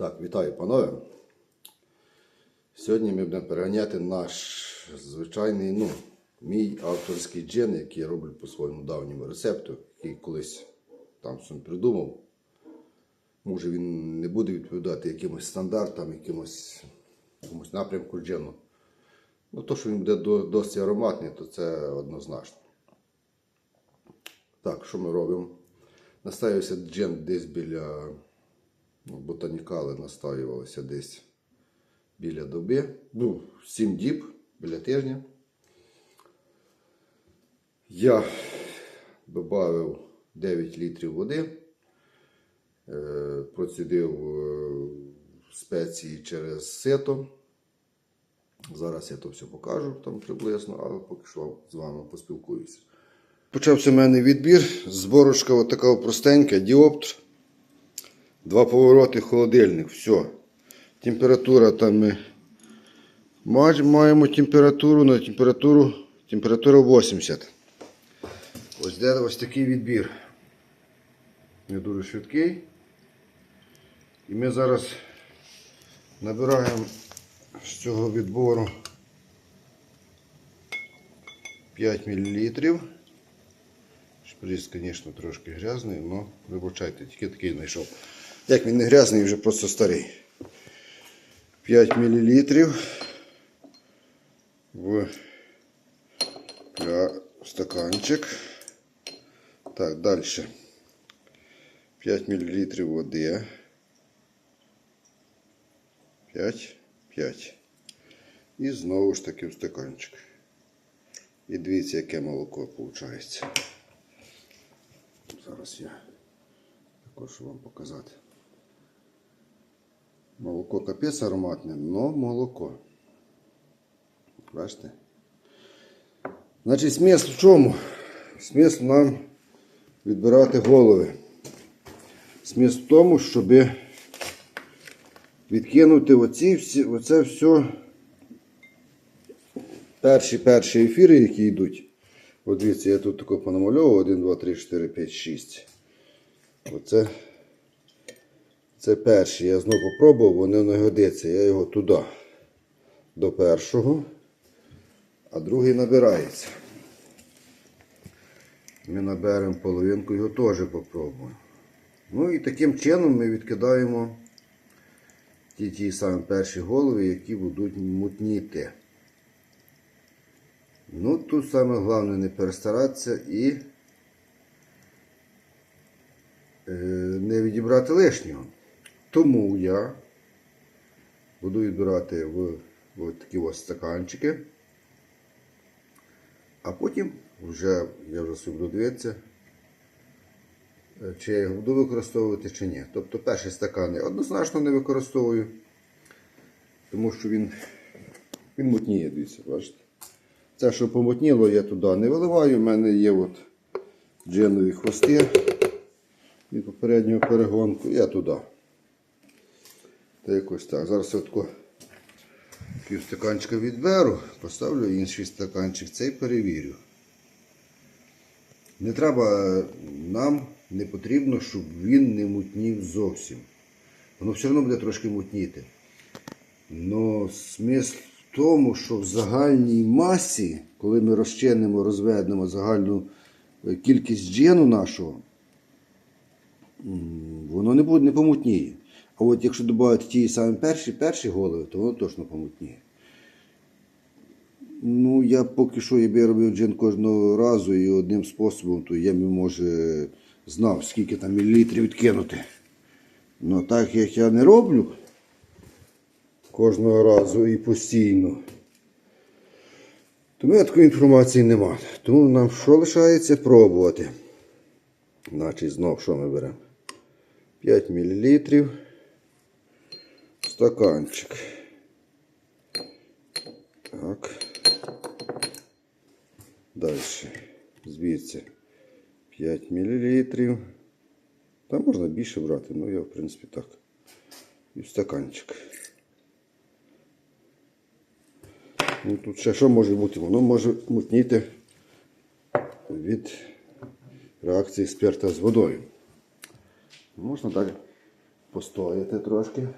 Так, вітаю, панове. Сьогодні ми будемо переганяти наш звичайний, ну, мій авторський джин, який я роблю по своєму давньому рецепту, який колись там сам придумав. Може він не буде відповідати якимось стандартам, якимось, якомусь напрямку джину. Ну, то, що він буде досить ароматний, то це однозначно. Так, що ми робимо? Наставився джин десь біля ботанікали настоювалися десь біля доби. Ну, 7 діб, біля тижня. Я додав 9 літрів води, е, процідив е, спеції через сито. Зараз я то все покажу там приблизно, але поки що з вами поспілкуюся. Почався в мене відбір. Зборочка от така простенька, діоптр. Два повороти холодильник. Все. Температура там ми маємо температуру на температуру, температура 80. Ось де ось такий відбір. Не дуже швидкий. І ми зараз набираємо з цього відбору 5 мл. Шприц, звісно, трошки грязний, але вибачайте, тільки такий знайшов. Як він не грязний, вже просто старий. 5 мл в стаканчик. Так, далі. 5 мл води. 5, 5. І знову ж таки в стаканчик. І дивіться, яке молоко виходить. Зараз я також вам показати. Молоко капець ароматне, но молоко. Бачите? Значить, смисл в чому? Смисл нам відбирати голови. Смисл в тому, щоб відкинути оці всі, оце все перші перші ефіри, які йдуть. От дивіться, я тут тако понамальовував 1, 2, 3, 4, 5, 6. Оце це перший. Я знову попробував, вони не годиться. Я його туди до першого, а другий набирається. Ми наберемо половинку, його теж попробуємо. Ну і таким чином ми відкидаємо ті ті самі перші голови, які будуть мутніти. Ну, тут саме головне не перестаратися і е, не відібрати лишнього. Тому я буду відбирати в, в такі ось стаканчики. А потім вже я вже собі буду дивитися, е, чи я його буду використовувати, чи ні. Тобто перший стакан я однозначно не використовую, тому що він, він мутніє, дивіться, бачите. Це, що помутніло, я туди не виливаю. У мене є от джинові хвости від попереднього перегонку. Я туди. Та якось так. Зараз я тако пів відберу, поставлю інший стаканчик, цей перевірю. Не треба, нам не потрібно, щоб він не мутнів зовсім. Воно все одно буде трошки мутніти. Но смисл в тому, що в загальній масі, коли ми розчинимо, розведемо загальну е, кількість джину нашого, воно не буде не помутніє. А от якщо додати ті самі перші, перші голови, то воно точно помутніє. Ну, я поки що я робив джин кожного разу і одним способом, то я б, може, знав, скільки там мілілітрів відкинути. Ну так як я не роблю кожного разу і постійно, то мене такої інформації нема. Тому нам що лишається пробувати. Значить, знов що ми беремо? 5 мл стаканчик. Так. Далі. Звідси 5 мл. Там можна більше брати, ну я в принципі так. І в стаканчик. Ну, тут ще що може бути? Воно може мутніти від реакції спирта з водою. Можна далі постояти трошки.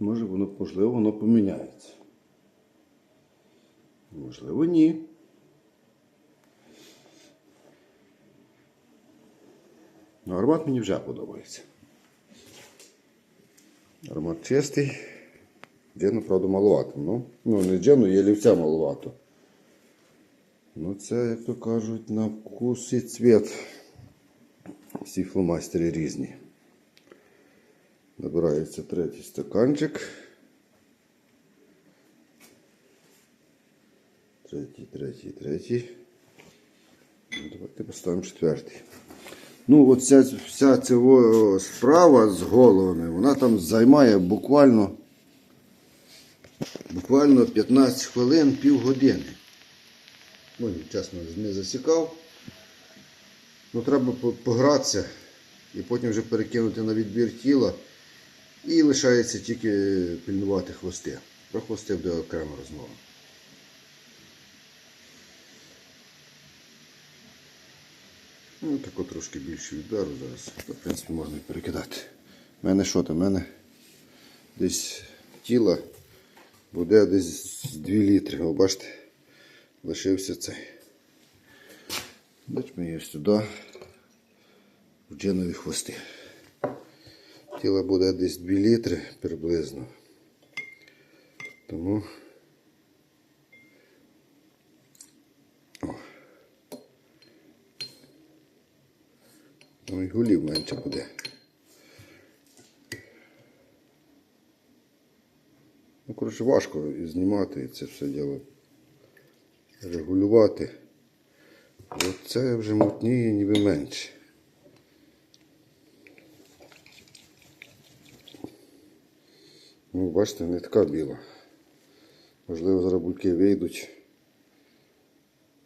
Може воно, можливо, воно поміняється. Можливо, ні. Ну, аромат мені вже подобається. Аромат чистий. Джену, правда, маловато. Ну, ну не джену, є лівця маловато. Ну, це, як то кажуть, на вкус і цвіт. Всі фломастери різні. Набирається третій стаканчик. Третій, третій, третій. Давайте поставимо четвертий. Ну, от вся ця справа з головами, вона там займає буквально, буквально 15 хвилин, півгодини. Ну, чесно, не засікав. Ну, треба погратися і потім вже перекинути на відбір тіла. І лишається тільки пильнувати хвости. Про хвости буде окрема розмова. Ну, тако трошки більше відберу зараз. То, в принципі, можна і перекидати. У мене що там? У мене десь тіло буде десь 2 літри. О, бачите, лишився цей. Дать її сюди в джинові хвости. Тіло буде десь 2 літри приблизно. Тому. О. Ну і гулів менше буде. Ну, коротше, важко і знімати і це все діло регулювати. От це вже мутніє ніби менше. Ну, бачите, не така біла. Можливо, зараз вийдуть.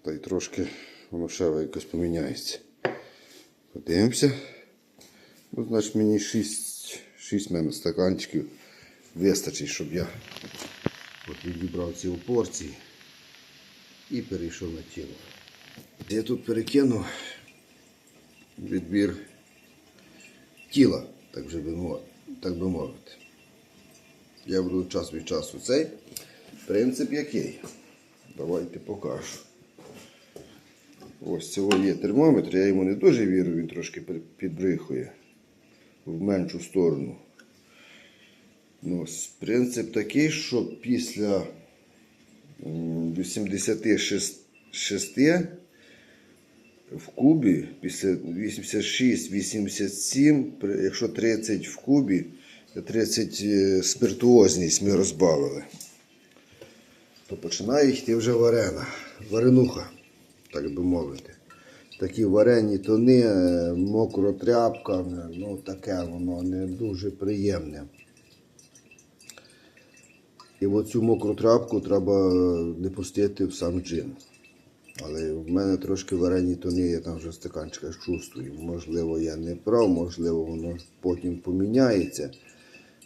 Та й трошки воно ще якось поміняється. Подивимося. Ну, значить, мені 6, 6 мене стаканчиків вистачить, щоб я от відібрав ці порції і перейшов на тіло. Я тут перекину відбір тіла, так, вже би так би мовити. Я буду час від часу цей. Принцип який? Давайте покажу. Ось цього є термометр, я йому не дуже вірю, він трошки підбрихує в меншу сторону. Ну, ось принцип такий, що після 86 в кубі, після 86-87, якщо 30 в кубі, 30 е, спиртуозність ми розбавили. То починає йти вже варена, варенуха, так би мовити. Такі варені тони, е, мокротряпка, ну таке воно не дуже приємне. І оцю мокру тряпку треба не пустити в сам джин. Але в мене трошки варені тони, я там вже в чувствую. Можливо, я не прав, можливо, воно потім поміняється.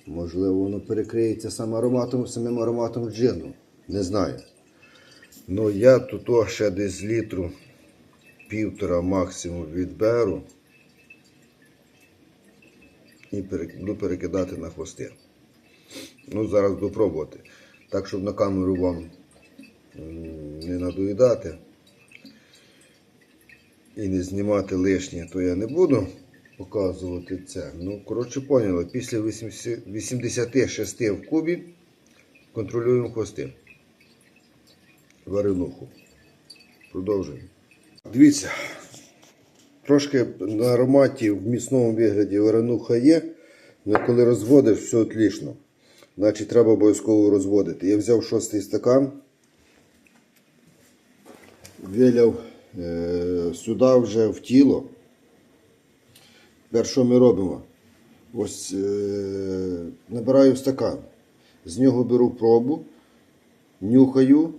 Можливо, воно перекриється сам ароматом, самим ароматом джину. Не знаю. Ну я тут ще десь літру півтора максимум відберу і буду перекидати на хвости. Ну, зараз буду пробувати. Так, щоб на камеру вам не надоїдати і не знімати лишнє, то я не буду показувати це. Ну, коротше, поняли, після 86 в кубі контролюємо хвости. Варенуху. Продовжуємо. Дивіться, трошки на ароматі в міцному вигляді варенуха є, але коли розводиш, все отлично. Значить, треба обов'язково розводити. Я взяв шостий стакан, виляв е, сюди вже в тіло. Тепер що ми робимо? Ось е, набираю стакан, з нього беру пробу, нюхаю,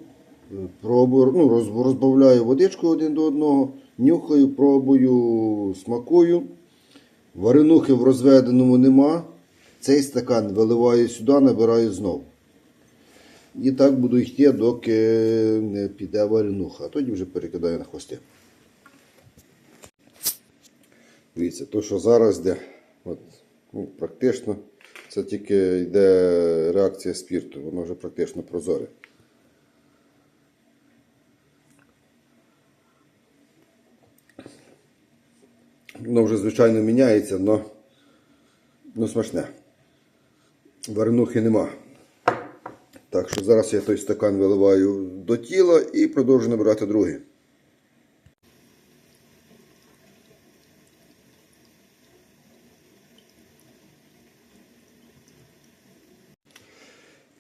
е, пробую, ну, роз- розбавляю водичку один до одного, нюхаю, пробую, смакую. Варенухи в розведеному нема. Цей стакан виливаю сюди, набираю знову. І так буду йти, доки не піде варенуха. Тоді вже перекидаю на хвости. Дивіться, то, що зараз йде, от, ну, практично Це тільки йде реакція спірту, воно вже практично прозоре. Воно вже, звичайно, міняється, але ну, смачне. Варенухи нема. Так що зараз я той стакан виливаю до тіла і продовжую набирати другий.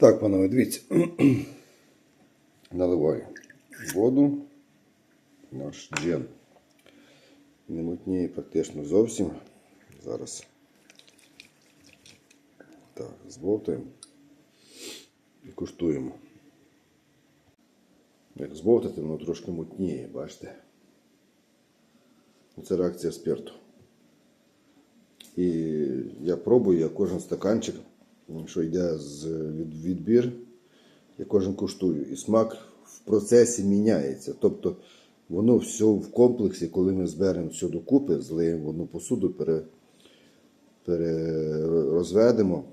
Так, панове, дивіться. Наливаю воду, наш джин. Не мутніє практично зовсім. Зараз так, збовтаємо і куштуємо. Як збовтати, воно трошки мутніє, бачите? Це реакція спирту. І я пробую, я кожен стаканчик, що йде з від- відбір, я кожен куштую. І смак в процесі міняється. Тобто воно все в комплексі, коли ми зберемо все докупи, злиємо в одну посуду, пере, перерозведемо,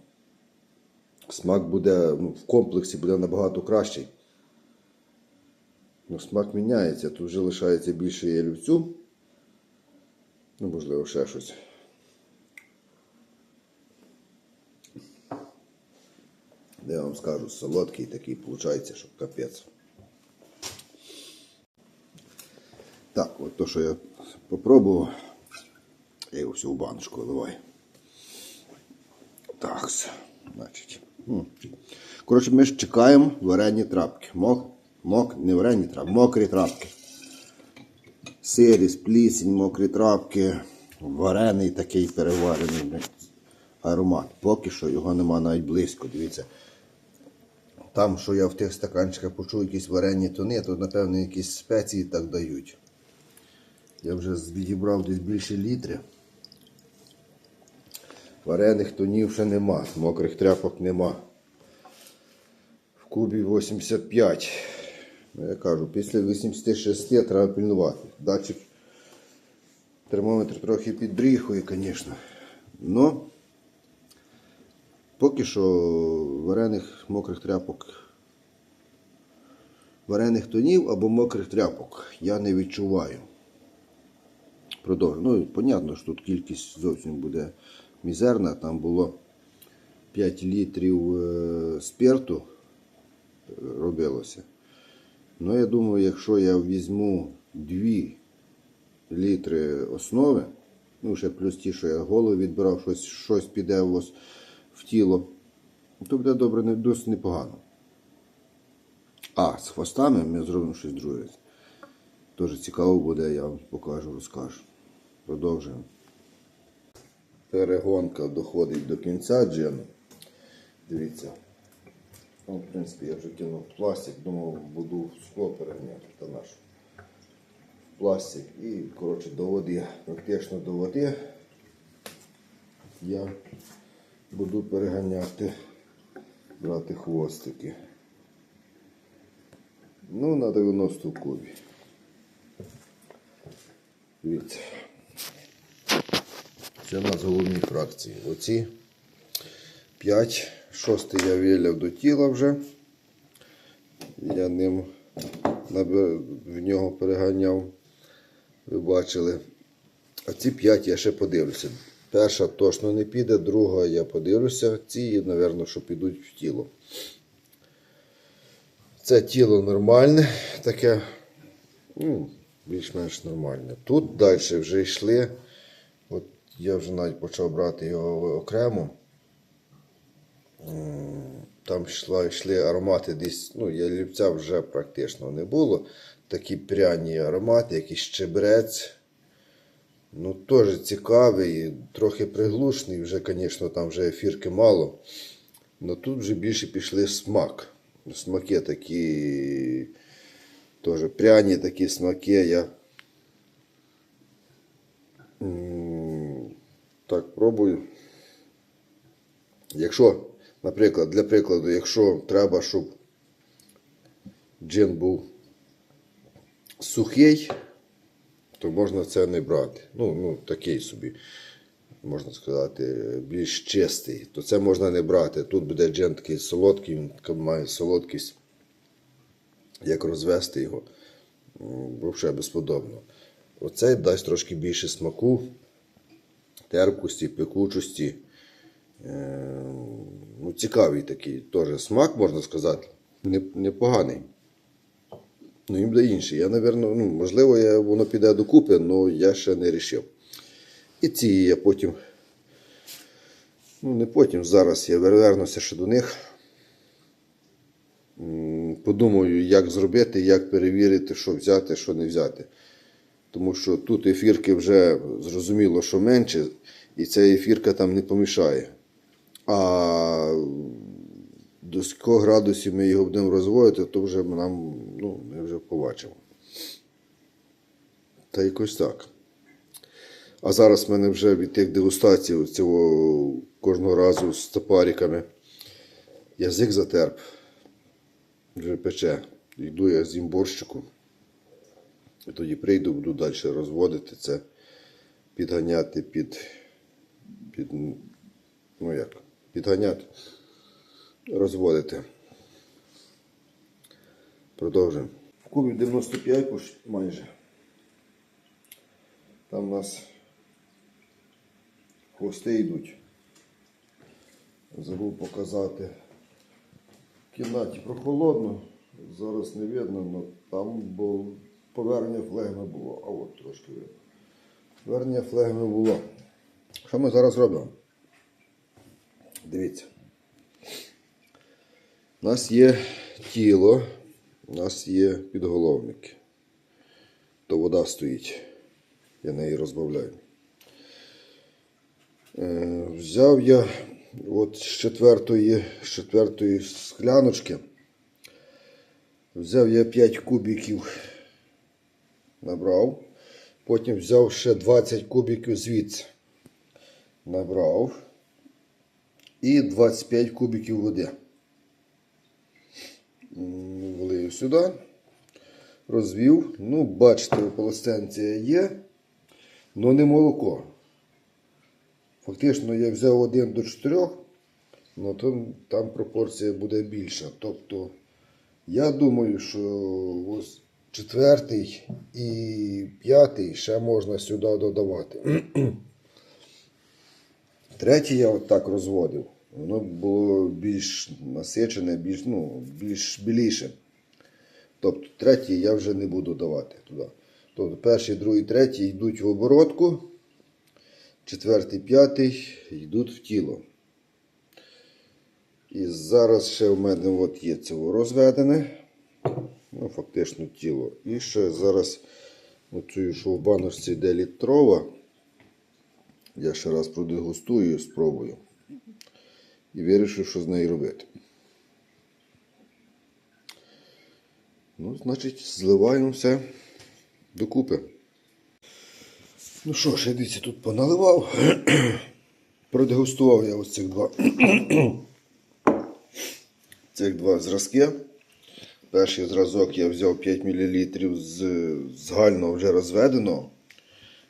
смак буде ну, в комплексі буде набагато кращий. Ну, смак міняється, тут вже лишається більше ялівцю. Ну, можливо, ще щось. Я вам скажу, солодкий такий виходить, що капець. Так, от то, що я попробував, я його все в баночку виливаю. Так, значить. Коротше, ми ж чекаємо варені трапки. Мок, мок, не варені трапки, мокрі трапки. Сиріс, плісень, мокрі трапки, варений такий переварений аромат. Поки що його нема навіть близько. Дивіться. Там, що я в тих стаканчиках почув якісь варені тони, то напевно якісь спеції так дають. Я вже відібрав десь більше літри. Варених тонів ще нема, мокрих тряпок нема. В кубі 85. Ну, я кажу, після 86 треба пильнувати. Датчик термометр трохи підбріхує, звісно. Но поки що варених мокрих тряпок. Варених тонів або мокрих тряпок я не відчуваю. Продовжую. Ну, понятно, що тут кількість зовсім буде мізерна. Там було 5 літрів е, спирту е, робилося. Ну, я думаю, якщо я візьму 2 літри основи, ну, ще плюс ті, що я голову відбирав, щось, щось піде в, ос- в тіло, то буде добре, не- досить непогано. А, з хвостами ми зробимо щось друге. Дуже цікаво буде, я вам покажу, розкажу. Продовжуємо. Перегонка доходить до кінця джену. Дивіться. Ну, в принципі, я вже кинув пластик, думав, буду в скло переганяти та наш. Пластик і, коротше, до води, практично до води я буду переганяти, брати хвостики. Ну, на 90 в. Це у нас головні фракції. Оці 5. Шостий я виляв до тіла вже. Я ним в нього переганяв. Ви бачили. А ці 5 я ще подивлюся. Перша точно не піде, друга я подивлюся. Ці, мабуть, що підуть в тіло. Це тіло нормальне, таке, ну, більш-менш нормальне. Тут далі вже йшли. От я вже навіть почав брати його окремо. Там йшла, йшли аромати десь, ну, ялівця вже практично не було. Такі пряні аромати, якийсь щебрець. Ну, теж цікавий, трохи приглушений, вже, звісно, там вже ефірки мало. Але тут вже більше пішли смак. Смаки такі, теж пряні такі смаки. Я так пробую. Якщо, наприклад, для прикладу, якщо треба, щоб джин був сухий, то можна це не брати. Ну, ну такий собі. можна сказати, більш чистий, то це можна не брати. Тут буде джин такий солодкий, він має солодкість. Як розвести його, взагалі безподобно. Оцей дасть трошки більше смаку, терпкості, пекучості. Е, Ну, цікавий такий теж смак, можна сказати, непоганий. Ну, їм буде інший. Я, напевно, ну, можливо, я, воно піде докупи, але я ще не вирішив. І ці я потім. Ну, не потім, зараз я вернуся ще до них. Подумаю, як зробити, як перевірити, що взяти, що не взяти. Тому що тут ефірки вже зрозуміло, що менше, і ця ефірка там не помішає. А до скількох градусів ми його будемо розводити, то вже нам, ну, ми вже побачимо. Та якось так. А зараз в мене вже від тих дегустацій цього кожного разу з топариками язик затерп. Вже пече. Йду я з борщику. І тоді прийду, буду далі розводити це, підганяти під, під ну як, підганяти, розводити. Продовжуємо. В кубі 95 майже. Там у нас хвости йдуть. Забув показати. В кімнаті прохолодно. Зараз не видно, але там було повернення флегми було. А от трошки видно. Повернення флегми було. Що ми зараз робимо? Дивіться. У нас є тіло, у нас є підголовник. То вода стоїть. Я неї розбавляю. Е, взяв я от з четвертої, з четвертої скляночки. Взяв я 5 кубиків, набрав. Потім взяв ще 20 кубиків звідси. Набрав. І 25 кубиків води. М, Влив сюди. Розвів. Ну, бачите, полосценція є, але не молоко. Фактично я взяв 1 до 4, але там, там пропорція буде більша. Тобто, я думаю, що ось четвертий і п'ятий ще можна сюди додавати. Третій я от так розводив. Воно було більш насичене, більш, ну, більш біліше. Тобто третій я вже не буду давати туди. Тобто перший, другий, третій йдуть в оборотку, четвертий, п'ятий йдуть в тіло. І зараз ще в мене от є це розведене. Ну, фактично тіло. І ще зараз оцю, що в баночці йде літрова. Я ще раз продегустую і спробую. І вирішив, що з нею робити. Ну, значить, зливаємо все докупи. Ну що ж, я дивіться, тут поналивав. Продегустував я ось цих два. цих два зразки. Перший зразок я взяв 5 мл з загального вже розведеного.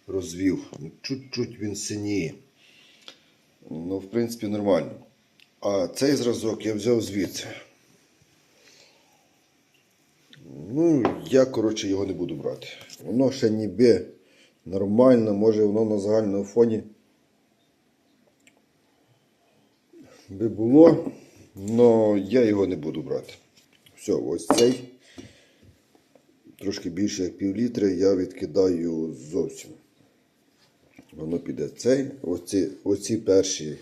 Розвів. Ну, Чуть-чуть він синіє. Ну, в принципі, нормально. А цей зразок я взяв звідси. Ну, я, коротше, його не буду брати. Воно ще ніби нормально, може воно на загальному фоні би було, але я його не буду брати. Все, ось цей. Трошки більше як пів літра я відкидаю зовсім. Воно піде цей. Оці, оці перші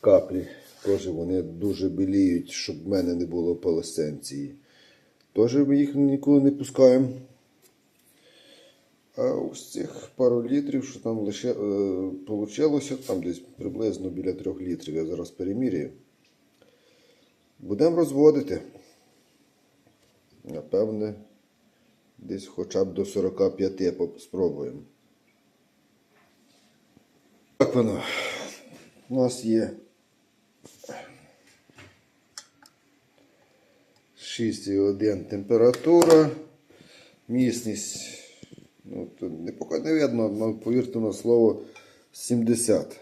каплі, теж вони дуже біліють, щоб в мене не було палесценції. Теж ми їх ніколи не пускаємо. А ось цих пару літрів, що там лише е, там десь приблизно біля 3 літрів, я зараз перемірюю. Будемо розводити. Напевне, десь хоча б до 45 спробуємо. Так воно. У нас є 6,1 температура. Міцність, ну, не поки не видно, але повірте на слово 70.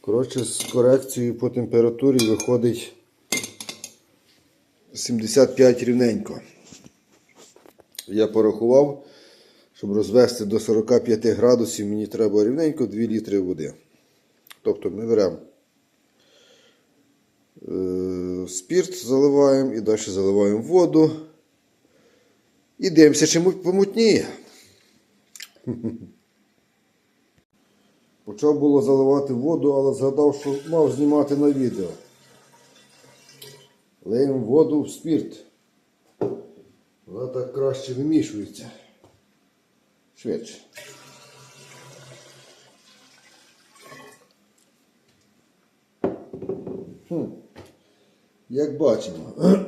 Коротше, з корекцією по температурі виходить 75 рівненько. Я порахував, щоб розвести до 45 градусів, мені треба рівненько 2 літри води. Тобто ми беремо спірт, заливаємо і далі заливаємо воду. І дивимося, чи му- помутніє. Почав було заливати воду, але згадав, що мав знімати на відео. Леємо воду в спірт. Вона так краще вимішується. Швидше. Хм. Як бачимо,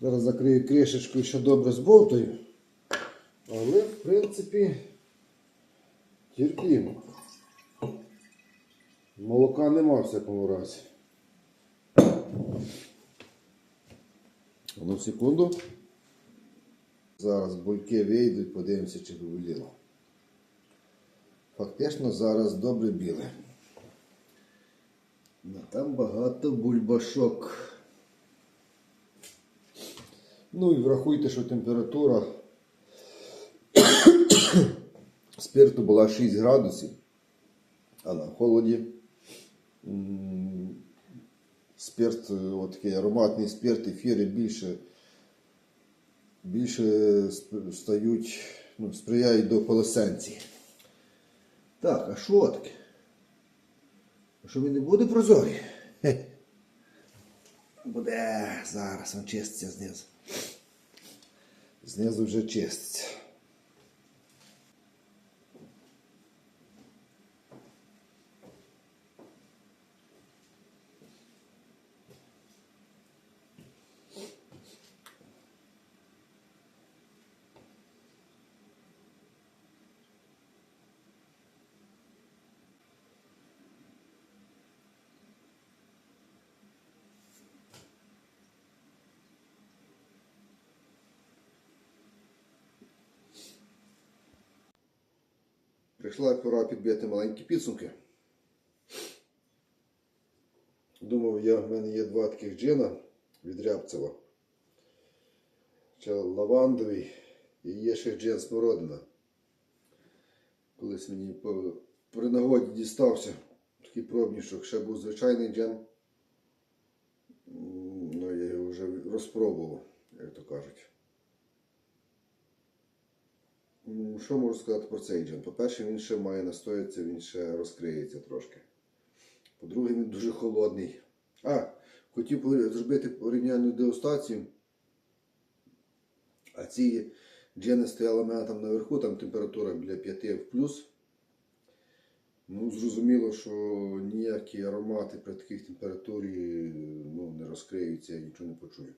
зараз закрию кришечку ще добре збовтаю. Але, в принципі, терпімо. Молока нема в всякому разі. Ну, секунду. Зараз бульки вийдуть, подивимося, чи вивеліло. Фактично зараз добре біле. Там багато бульбашок. Ну і врахуйте, що температура спирту була 6 градусів, а на холоді спирт, от такий ароматний спирт, ефіри більше, більше стають, ну, сприяють до колесенції. Так, а що таке? Що він не буде прозорий? Буде зараз він чиститься знизу. Знизу вже чиститься. Прийшла пора підбити маленькі підсумки. Думав, я, в мене є два таких джина від Рябцева. Ще лавандовий і є ще джин смородина. Колись мені при нагоді дістався такий пробничок. Ще був звичайний джин. Ну, я його вже розпробував, як то кажуть. Що можу сказати про цей джин? По-перше, він ще має настоятися, він ще розкриється трошки. По-друге, він дуже холодний. А, хотів зробити порівняльну дегустацію. А ці джини стояли в мене там наверху, там температура біля 5 в плюс. Ну, зрозуміло, що ніякі аромати при таких температурі ну, не розкриються, я нічого не почую.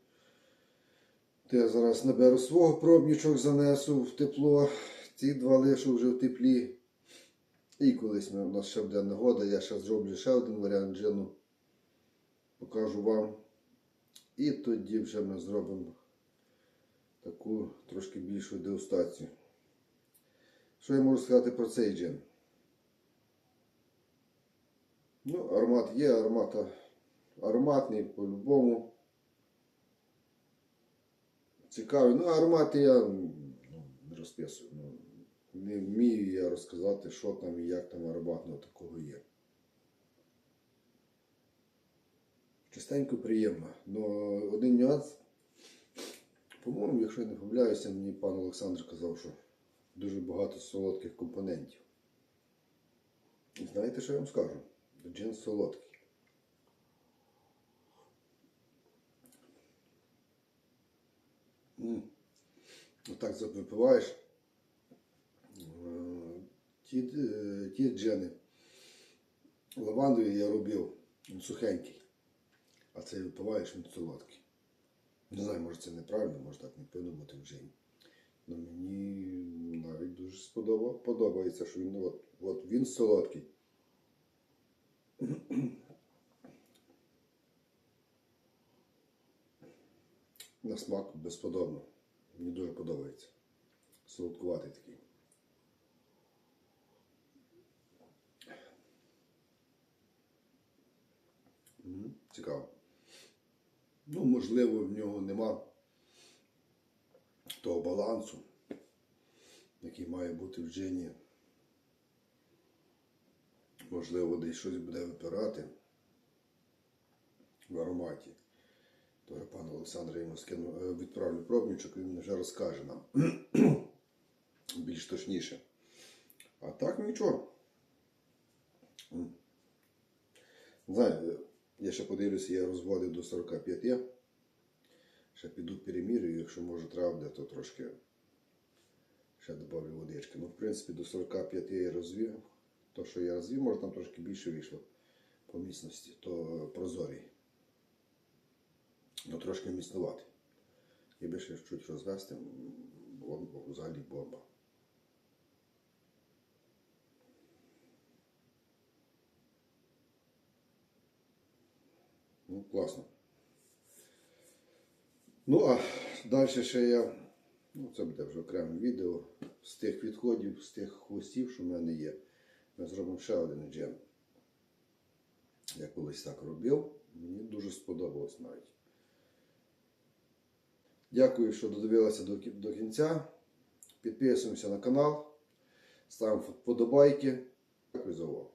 То я зараз наберу свого пробничок, занесу в тепло. Ці два лишу вже в теплі. І колись у нас ще буде нагода, я ще зроблю ще один варіант джину. Покажу вам. І тоді вже ми зробимо таку трошки більшу дегустацію. Що я можу сказати про цей джин? Ну, аромат є, аромат ароматний по-любому. Цікавий. Ну, аромати я ну, не розписую. Ну, не вмію я розказати, що там і як там ароматного такого є. Чистенько приємно. Но один нюанс. По-моєму, якщо я не помиляюся, мені пан Олександр казав, що дуже багато солодких компонентів. І знаєте, що я вам скажу? Джин солодкий. Отак випиваєш. Е, Ті, е, ті джини. Лавандові я робив, він сухенький. А цей випиваєш, він солодкий. Не знаю, може це неправильно, може так не бути в джині. Но мені навіть дуже подобається, що він от, от він солодкий. На смак безподобно. Мені дуже подобається. Солодкуватий такий. Цікаво. Ну, можливо, в нього нема того балансу, який має бути в джині. Можливо, десь щось буде випирати в ароматі. Я пан Олександр йому скину, е, відправлю пробничок, він вже розкаже нам більш точніше. А так нічого. М. Знаю, я ще подивлюся, я розводив до 45. Ще піду перемірюю, якщо може треба буде, то трошки ще додавлю водички. Ну, в принципі, до 45 я розвів. То, що я розвів, може там трошки більше вийшло по міцності, то прозорий. Ну, трошки міцнувати. Якби ще чуть розвести, м, було б взагалі бомба. Ну, класно. Ну, а далі ще я. Ну, це буде вже окреме відео з тих відходів, з тих хвостів, що в мене є. Ми зробимо ще один джем. Я колись так робив. Мені дуже сподобалось навіть. Дякую, що додивилися до, кінця. Підписуємося на канал, ставимо вподобайки. Дякую за увагу.